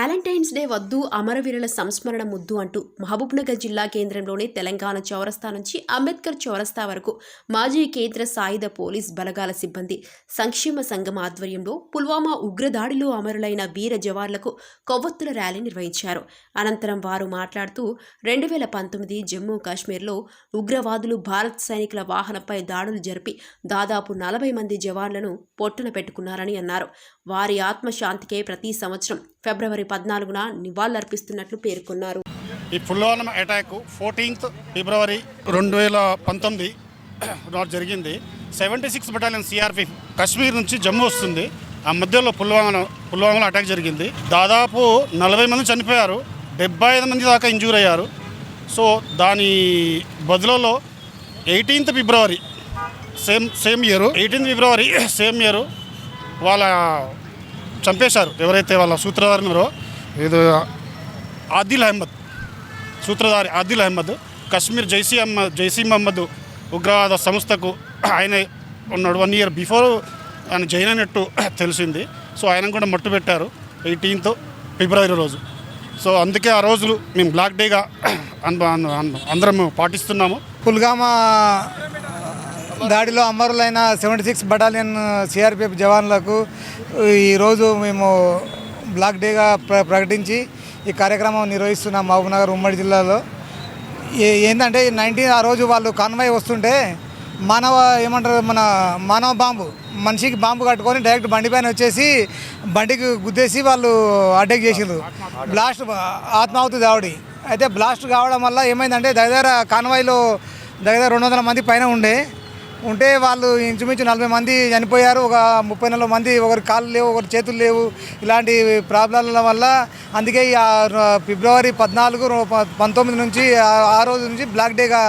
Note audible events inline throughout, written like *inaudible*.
Valentine's day వద్దు అమరవీరుల సంస్మరణ ముద్దు అంటూ మహబూబ్నగర్ జిల్లా కేంద్రంలోని తెలంగాణ చౌరస్తా నుంచి అంబేద్కర్ చౌరస్తా వరకు మాజీ కేంద్ర సాయుధ పోలీస్ బలగాల సిబ్బంది సంక్షేమ సంఘం ఆధ్వర్యంలో పుల్వామా ఉగ్రదాడిలో అమరులైన వీర జవాన్లకు కొవ్వొత్తుల ర్యాలీ నిర్వహించారు. అనంతరం వారు మాట్లాడుతూ రెండు వేల పంతొమ్మిది జమ్మూ కాశ్మీర్లో ఉగ్రవాదులు భారత్ సైనికుల వాహనంపై దాడులు జరిపి దాదాపు నలభై మంది జవాన్లను పొట్టున పెట్టుకున్నారని అన్నారు. వారి ఆత్మశాంతికే ప్రతి సంవత్సరం ఫిబ్రవరి పద్నాలుగున నివాళులర్పిస్తున్నట్లు పేర్కొన్నారు. ఈ పుల్వామా అటాక్ ఫోర్టీన్త్ ఫిబ్రవరి రెండు వేల పంతొమ్మిది *clears throat* నాడు జరిగింది. Seventy six battalion CRP Kashmir నుంచి జమ్మూ వస్తుంది. ఆ మధ్యలో పుల్వామా పుల్వామాలో అటాక్ జరిగింది. దాదాపు నలభై మంది చనిపోయారు. డెబ్బై ఐదు మంది దాకా ఇంజూర్ అయ్యారు. సో దాని బదులలో eighteenth February same same year. Eighteenth February *clears throat* same year. వాళ్ళ చంపేశారు. ఎవరైతే వాళ్ళ సూత్రధారి ఉన్నారో ఇది ఆదిల్ అహ్మద్ సూత్రధారి ఆదిల్ అహ్మద్ కశ్మీర్ జైసీ అహ్మద్ జైసీ మహమ్మద్ ఉగ్రవాద సంస్థకు ఆయన ఉన్నాడు. వన్ ఇయర్ బిఫోర్ ఆయన జైన్ అయినట్టు తెలిసింది. సో ఆయన కూడా మట్టు పెట్టారు ఎయిటీన్త్ ఫిబ్రవరి రోజు. సో అందుకే ఆ రోజులు మేము బ్లాక్ డేగా అన్- అన్- అందరం పాటిస్తున్నాము. పుల్గామా దాడిలో అమరులైన సెవెంటీ సిక్స్ బటాలియన్ సిఆర్పిఎఫ్ జవాన్లకు ఈరోజు మేము బ్లాక్ డేగా ప్ర ప్రకటించి ఈ కార్యక్రమం నిర్వహిస్తున్నాం మహబూబ్నగర్ ఉమ్మడి జిల్లాలో. ఏ- ఏంటంటే నైన్టీన్ ఆ రోజు వాళ్ళు కాన్వాయ్ వస్తుంటే మానవ ఏమంటారు మన మానవ బాంబు మనిషికి బాంబు కట్టుకొని డైరెక్ట్ బండి పైన వచ్చేసి బండికి గుద్దేసి వాళ్ళు అటాక్ చేసిండ్రు. బ్లాస్ట్ ఆత్మాహుతి దావడి. అయితే బ్లాస్ట్ కావడం వల్ల ఏమైందంటే దగ్గర కాన్వాయ్లో దగ్గర రెండు వందల మంది పైన ఉండే ఉంటే వాళ్ళు ఇంచుమించు నలభై మంది చనిపోయారు. ఒక ముప్పై నలభై మంది ఒకరి కాళ్ళు లేవు ఒకరి చేతులు లేవు. ఇలాంటి ప్రాబ్లంల వల్ల అందుకే ఫిబ్రవరి పద్నాలుగు పంతొమ్మిది నుంచి ఆ- రోజు నుంచి బ్లాక్ డేగా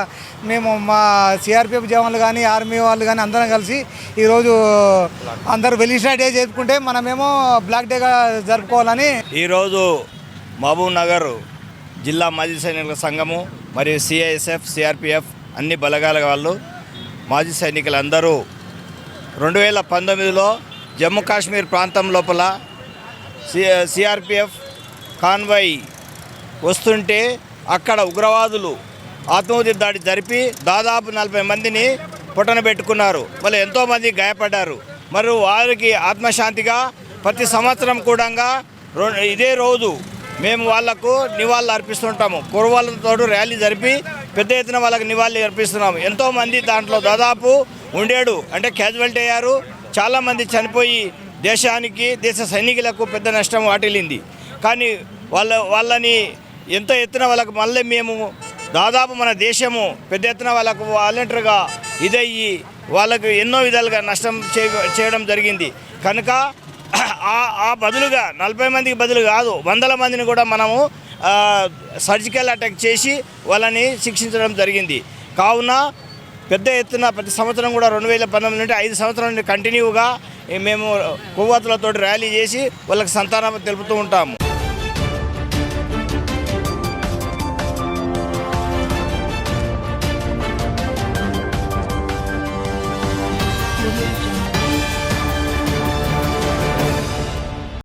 మేము మా సిఆర్పిఎఫ్ జవాన్లు కానీ ఆర్మీ వాళ్ళు కానీ అందరం కలిసి ఈరోజు అందరూ వెలిసిన డే చేసుకుంటే మనమేమో బ్లాక్ డేగా జరుపుకోవాలని ఈరోజు మహబూబ్ నగర్ జిల్లా మాజీ సైనికుల సంఘము మరియు సిఐఎస్ఎఫ్ సిఆర్పిఎఫ్ అన్ని బలగాల వాళ్ళు మాజీ సైనికులందరూ రెండు వేల పంతొమ్మిదిలో జమ్మూ కాశ్మీర్ ప్రాంతం లోపల సి సిఆర్పిఎఫ్ కాన్వాయ్ వస్తుంటే అక్కడ ఉగ్రవాదులు ఆత్మహత్య దాడి జరిపి దాదాపు నలభై మందిని పుట్టన పెట్టుకున్నారు. వాళ్ళు ఎంతోమంది గాయపడ్డారు. మరియు వారికి ఆత్మశాంతిగా ప్రతి సంవత్సరం కూడా ఇదే రోజు మేము వాళ్ళకు నివాళులు అర్పిస్తుంటాము. కుర్వాళ్ళతో ర్యాలీ జరిపి పెద్ద ఎత్తున వాళ్ళకి నివాళులు అర్పిస్తున్నాము. ఎంతోమంది దాంట్లో దాదాపు ఉండేడు అంటే క్యాజువల్టీ అయ్యారు. చాలామంది చనిపోయి దేశానికి దేశ సైనికులకు పెద్ద నష్టం వాటిల్లింది. కానీ వాళ్ళ వాళ్ళని ఎంత ఎత్తున వాళ్ళకు మళ్ళీ మేము దాదాపు మన దేశము పెద్ద ఎత్తున వాళ్ళకు వాలంటీర్గా ఇదయ్యి వాళ్ళకు ఎన్నో విధాలుగా నష్టం చే- చేయడం జరిగింది. కనుక ఆ బదులుగా నలభై మందికి బదులు కాదు వందల మందిని కూడా మనము సర్జికల్ అటాక్ చేసి వాళ్ళని శిక్షించడం జరిగింది. కావున పెద్ద ఎత్తున ప్రతి సంవత్సరం కూడా రెండు వేల పంతొమ్మిది నుండి ఐదు సంవత్సరం నుండి కంటిన్యూగా మేము కొవ్వతులతో ర్యాలీ చేసి వాళ్ళకి సంతానం తెలుపుతూ ఉంటాము.